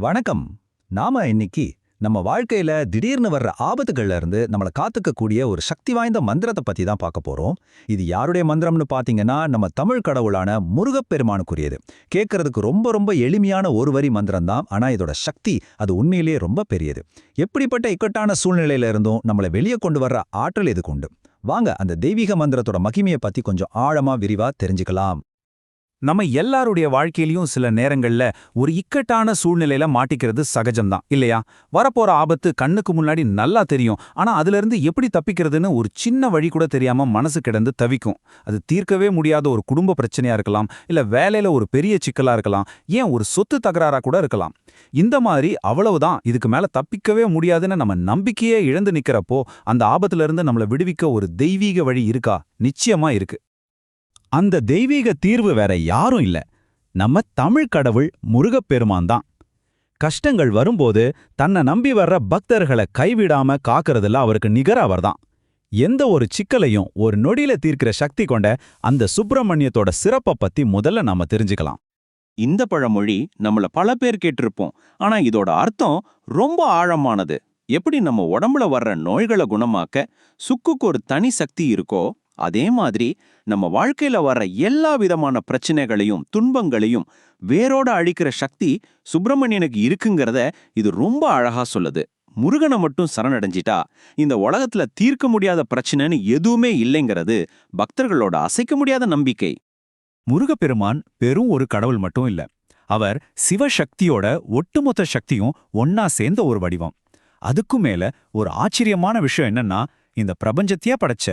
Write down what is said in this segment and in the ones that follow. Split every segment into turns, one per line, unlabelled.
வணக்கம். நாம இன்னைக்கு நம்ம வாழ்க்கையில திடீர்னு வர்ற ஆபத்துகள்ல இருந்து நம்மளை காத்துக்கக்கூடிய ஒரு சக்தி வாய்ந்த மந்திரத்தை பத்தி தான் பார்க்க போறோம். இது யாருடைய மந்திரம்னு பாத்தீங்கன்னா நம்ம தமிழ் கடவுளான முருகப்பெருமானுக்குரியது. கேட்கறதுக்கு ரொம்ப ரொம்ப எளிமையான ஒரு வரி மந்திரம் தான். ஆனா இதோட சக்தி அது உண்மையிலேயே ரொம்ப பெரியது. எப்படிப்பட்ட இக்கட்டான சூழ்நிலையில இருந்தும் நம்மளை வெளியே கொண்டு வர்ற ஆற்றல் இதுக்கு உண்டு? வாங்க அந்த தெய்வீக மந்திரத்தோட மகிமையை பத்தி கொஞ்சம் ஆழமா விரிவா தெரிஞ்சுக்கலாம்.
நம்ம எல்லாருடைய வாழ்க்கையிலயும் சில நேரங்கள்ல ஒரு இக்கட்டான சூழ்நிலையில மாட்டிக்கிறது சகஜம்தான். இல்லையா? வரப்போற ஆபத்து கண்ணுக்கு முன்னாடி நல்லா தெரியும். ஆனா அதுல இருந்து எப்படி தப்பிக்கிறதுன்னு ஒரு சின்ன வழி கூட தெரியாம மனசு கிடந்து தவிக்கும். அது தீர்க்கவே முடியாத ஒரு குடும்ப பிரச்சனையா இருக்கலாம். இல்ல வேலையில ஒரு பெரிய சிக்கலா இருக்கலாம். ஏன் ஒரு சொத்து தகராறா கூட இருக்கலாம். இந்த மாதிரி அவ்வளவுதான். இதுக்கு மேல தப்பிக்கவே முடியாதுன்னு நம்ம நம்பிக்கையே இழந்து நிக்கிறப்போ அந்த ஆபத்துல இருந்து நம்மளை விடுவிக்க ஒரு தெய்வீக வழி இருக்கா? நிச்சயமா இருக்கு. அந்த தெய்வீக தீர்வு வேற யாரும் இல்ல. நம்ம தமிழ் கடவுள் முருகப்பெருமான் தான். கஷ்டங்கள் வரும்போது தன்னை நம்பி வர்ற பக்தர்களை கைவிடாம காக்கறதுல அவருக்கு நிகர் அவர்தான் எந்த ஒரு சிக்கலையும் ஒரு நொடியில தீர்க்கிற சக்தி கொண்ட அந்த சுப்பிரமணியத்தோட சிறப்பை பத்தி முதல்ல நாம தெரிஞ்சுக்கலாம்.
இந்த பழமொழி நம்மள பல பேர் கேட்டிருப்போம். ஆனா இதோட அர்த்தம் ரொம்ப ஆழமானது. எப்படி நம்ம உடம்புல வர்ற நோய்களை குணமாக்க சுக்குக்கு ஒரு தனி சக்தி இருக்கோ அதே மாதிரி நம்ம வாழ்க்கையில வர்ற எல்லா விதமான பிரச்சனைகளையும் துன்பங்களையும் வேரோட அழிக்கிற சக்தி சுப்பிரமணியனுக்கு இருக்குங்கிறத இது ரொம்ப அழகா சொல்லுது. முருகனை மட்டும் சரணடைஞ்சிட்டா இந்த உலகத்துல தீர்க்க முடியாத பிரச்சனைன்னு எதுவுமே இல்லைங்கிறது பக்தர்களோட அசைக்க முடியாத நம்பிக்கை.
முருகப்பெருமான் பெரும் ஒரு கடவுள் மட்டும் இல்ல அவர் சிவசக்தியோட ஒட்டுமொத்த சக்தியும் ஒன்னா சேர்ந்த ஒரு வடிவம். அதுக்கும் மேல ஒரு ஆச்சரியமான விஷயம் என்னன்னா இந்த பிரபஞ்சத்தையே படைச்ச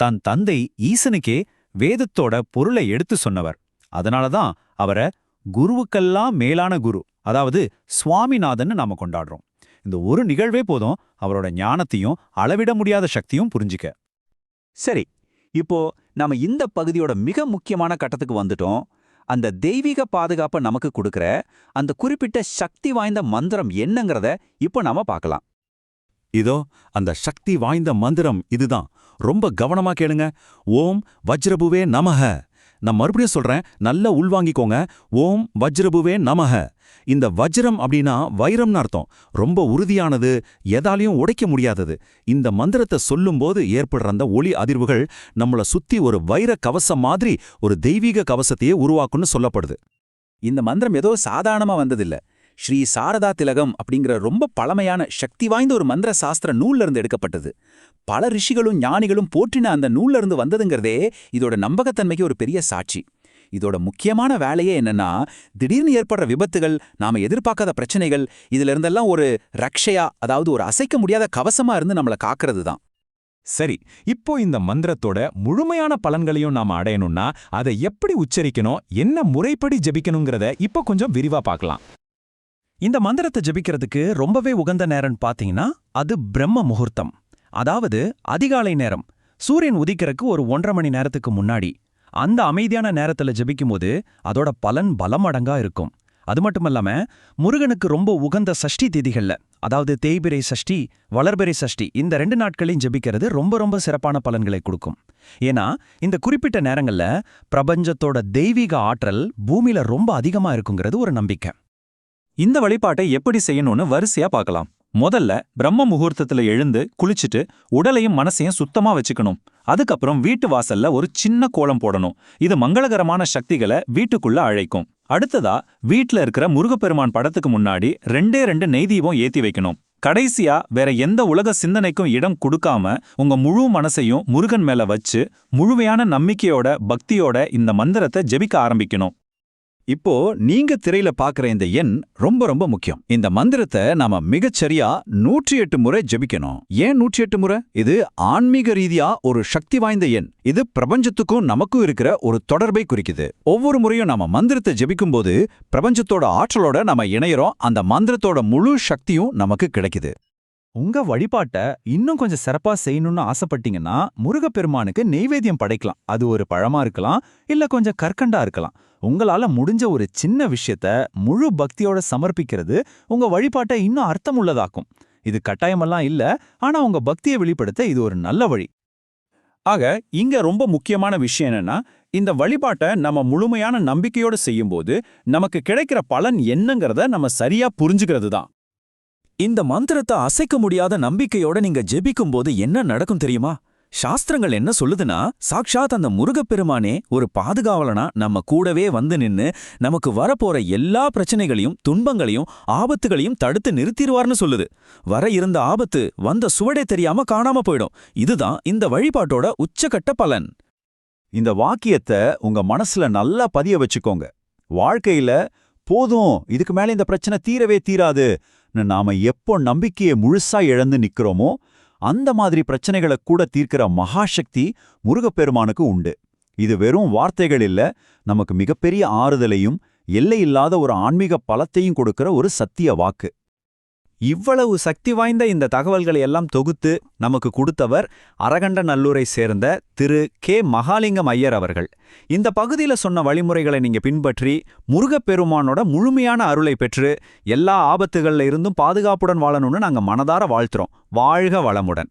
தன் தந்தை ஈசனுக்கே வேதத்தோட பொருளை எடுத்து சொன்னவர். அதனாலதான் அவரை குருவுக்கெல்லாம் மேலான குரு அதாவது சுவாமிநாதன்னு நாம கொண்டாடுறோம். இந்த ஒரு நிகழ்வே போதும் அவரோட ஞானத்தையும் அளவிட முடியாத சக்தியும் புரிஞ்சிக்க.
சரி இப்போ நாம இந்த பகுதியோட மிக முக்கியமான கட்டத்துக்கு வந்துட்டோம். அந்த தெய்வீக பாதுகாப்பை நமக்கு கொடுக்கற அந்த குறிப்பிட்ட சக்தி வாய்ந்த மந்திரம் என்னங்கிறத இப்போ நாம பார்க்கலாம்.
இதோ அந்த சக்தி வாய்ந்த மந்திரம் இதுதான். ரொம்ப கவனமா கேளுங்க. ஓம் வஜ்ரபுவே நமக நான் மறுபடியும் சொல்றேன் நல்லா உள்வாங்கிக்கோங்க ஓம் வஜ்ரபுவே நமக இந்த வஜ்ரம் அப்படின்னா வைரம்னு அர்த்தம். ரொம்ப உறுதியானது எதாலையும் உடைக்க முடியாதது. இந்த மந்திரத்தை சொல்லும்போது ஏற்படுற அந்த ஒளி அதிர்வுகள் நம்மள சுத்தி ஒரு வைர கவசம் மாதிரி ஒரு தெய்வீக கவசத்தையே உருவாக்குன்னு சொல்லப்படுது.
இந்த மந்திரம் ஏதோ சாதாரணமா வந்ததில்ல. ஸ்ரீ சாரதா திலகம் அப்படிங்கிற ரொம்ப பழமையான சக்தி வாய்ந்த ஒரு மந்திர சாஸ்திர நூல்ல இருந்து எடுக்கப்பட்டது. பல ரிஷிகளும் ஞானிகளும் போற்றின அந்த நூல்ல இருந்து வந்ததுங்கிறதே இதோட நம்பகத்தன்மைக்கு ஒரு பெரிய சாட்சி. இதோட முக்கியமான வேலையே என்னன்னா திடீர்னு ஏற்படுற விபத்துகள் நாம எதிர்பார்க்காத பிரச்சனைகள் இதுல இருந்தெல்லாம் ஒரு ரக்ஷையா அதாவது ஒரு அசைக்க முடியாத கவசமா இருந்து நம்மள காக்கிறது தான்
சரி இப்போ இந்த மந்திரத்தோட முழுமையான பலன்களையும் நாம அடையணும்னா அதை எப்படி உச்சரிக்கணும் என்ன முறைப்படி ஜபிக்கணுங்கிறத இப்போ கொஞ்சம் விரிவா பார்க்கலாம்.
இந்த மந்திரத்தை ஜபிக்கிறதுக்கு ரொம்பவே உகந்த நேரம்னு பாத்தீங்கன்னா அது பிரம்ம முகூர்த்தம். அதாவது அதிகாலை நேரம். சூரியன் உதிக்கிறக்கு ஒரு ஒன்றரை மணி நேரத்துக்கு முன்னாடி. அந்த அமைதியான நேரத்துல ஜெபிக்கும்போது அதோட பலன் பலமடங்கா இருக்கும். அது மட்டுமல்லாம முருகனுக்கு ரொம்ப உகந்த சஷ்டி திதிகள்ல அதாவது தேய்பிரை சஷ்டி வளர்பிரை சஷ்டி இந்த ரெண்டு நாட்களையும் ஜெபிக்கிறது ரொம்ப ரொம்ப சிறப்பான பலன்களை கொடுக்கும். ஏன்னா இந்த குறிப்பிட்ட நேரங்கள்ல பிரபஞ்சத்தோட தெய்வீக ஆற்றல் பூமியில ரொம்ப அதிகமா இருக்குங்கிறது ஒரு நம்பிக்கை.
இந்த வழிபாட்டை எப்படி செய்யணும்னு வரிசையா பார்க்கலாம். முதல்ல பிரம்ம முகூர்த்தத்துல எழுந்து குளிச்சுட்டு உடலையும் மனசையும் சுத்தமா வச்சுக்கணும். அதுக்கப்புறம் வீட்டு வாசல்ல ஒரு சின்ன கோலம் போடணும். இது மங்களகரமான சக்திகளை வீட்டுக்குள்ள அழைக்கும். அடுத்ததா வீட்ல இருக்கிற முருகப்பெருமான் படத்துக்கு முன்னாடி ரெண்டே ரெண்டு நெய் தீபம் ஏத்தி வைக்கணும். கடைசியா வேற எந்த உலக சிந்தனைக்கும் இடம் கொடுக்காம உங்க முழு மனசையும் முருகன் மேல வச்சு முழுமையான நம்பிக்கையோட பக்தியோட இந்த மந்திரத்தை ஜெபிக்க ஆரம்பிக்கணும்.
இப்போ நீங்க திரையில பாக்குற இந்த எண் ரொம்ப ரொம்ப முக்கியம். இந்த மந்திரத்தை நாம மிகச்சரியா நூற்றி எட்டு முறை ஜெபிக்கணும். ஏன் நூற்றி எட்டு முறை? இது ஆன்மீக ரீதியா ஒரு சக்தி வாய்ந்த எண். இது பிரபஞ்சத்துக்கும் நமக்கும் இருக்கிற ஒரு தொடர்பை குறிக்குது. ஒவ்வொரு முறையும் நாம மந்திரத்தை ஜெபிக்கும் போது பிரபஞ்சத்தோட ஆற்றலோட நாம இணையறோம். அந்த மந்திரத்தோட முழு சக்தியும் நமக்கு கிடைக்குது.
உங்க வழிபாட்டை இன்னும் கொஞ்சம் சிறப்பா செய்யணும்னு ஆசைப்பட்டீங்கன்னா முருகப்பெருமானுக்கு நெய்வேத்தியம் படைக்கலாம். அது ஒரு பழமா இருக்கலாம் இல்ல கொஞ்சம் கற்கண்டா இருக்கலாம். உங்களால முடிஞ்ச ஒரு சின்ன விஷயத்த முழு பக்தியோட சமர்ப்பிக்கிறது உங்க வழிபாட்டை இன்னும் அர்த்தமுள்ளதாக்கும். இது கட்டாயமெல்லாம் இல்ல ஆனா உங்க பக்தியை வெளிப்படுத்த இது ஒரு நல்ல வழி.
ஆக இங்க ரொம்ப முக்கியமான விஷயம் என்னன்னா இந்த வழிபாட்டை நம்ம முழுமையான நம்பிக்கையோட செய்யும்போது நமக்கு கிடைக்கிற பலன் என்னங்கிறத நம்ம சரியா புரிஞ்சுக்கிறது தான்
இந்த மந்திரத்தை அசைக்க முடியாத நம்பிக்கையோட நீங்க ஜெபிக்கும் போது என்ன நடக்கும் தெரியுமா? சாஸ்திரங்கள் என்ன சொல்லுதுன்னா சாக்ஷாத் அந்த முருகப்பெருமானே ஒரு பாதுகாவலனா நம்ம கூடவே வந்து நின்னு நமக்கு வரப்போற எல்லா பிரச்சனைகளையும் துன்பங்களையும் ஆபத்துகளையும் தடுத்து நிறுத்திடுவார்னு சொல்லுது. வர இருந்த ஆபத்து வந்த சுவடே தெரியாம காணாம போயிடும். இதுதான் இந்த வழிபாட்டோட உச்சகட்ட பலன்.
இந்த வாக்கியத்தை உங்க மனசுல நல்லா பதிய வச்சுக்கோங்க. வாழ்க்கையில போதும் இதுக்கு மேல இந்த பிரச்சனை தீரவே தீராது. நாம எப்போ நம்பிக்கையை முழுசா இழந்து நிக்கிறோமோ அந்த மாதிரி பிரச்சனைகளை கூட தீர்க்கிற மகாசக்தி முருகப்பெருமானுக்கு உண்டு. இது வெறும் வார்த்தைகள் இல்ல நமக்கு மிகப்பெரிய ஆறுதலையும் எல்லையில்லாத ஒரு ஆன்மீக பலத்தையும் கொடுக்கிற ஒரு சத்திய வாக்கு.
இவ்வளவு சக்தி வாய்ந்த இந்த தகவல்களை எல்லாம் தொகுத்து நமக்கு கொடுத்தவர் அரகண்ட நல்லூரை சேர்ந்த திரு கே. மகாலிங்கம் ஐயர் அவர்கள். இந்த பகுதியில சொன்ன வழிமுறைகளை நீங்க பின்பற்றி முருகப்பெருமானோட முழுமையான அருளை பெற்று எல்லா ஆபத்துகள்ல இருந்தும் பாதுகாப்புடன் வாழணும்னு நாங்க மனதார வாழ்த்துறோம். வாழ்க வளமுடன்.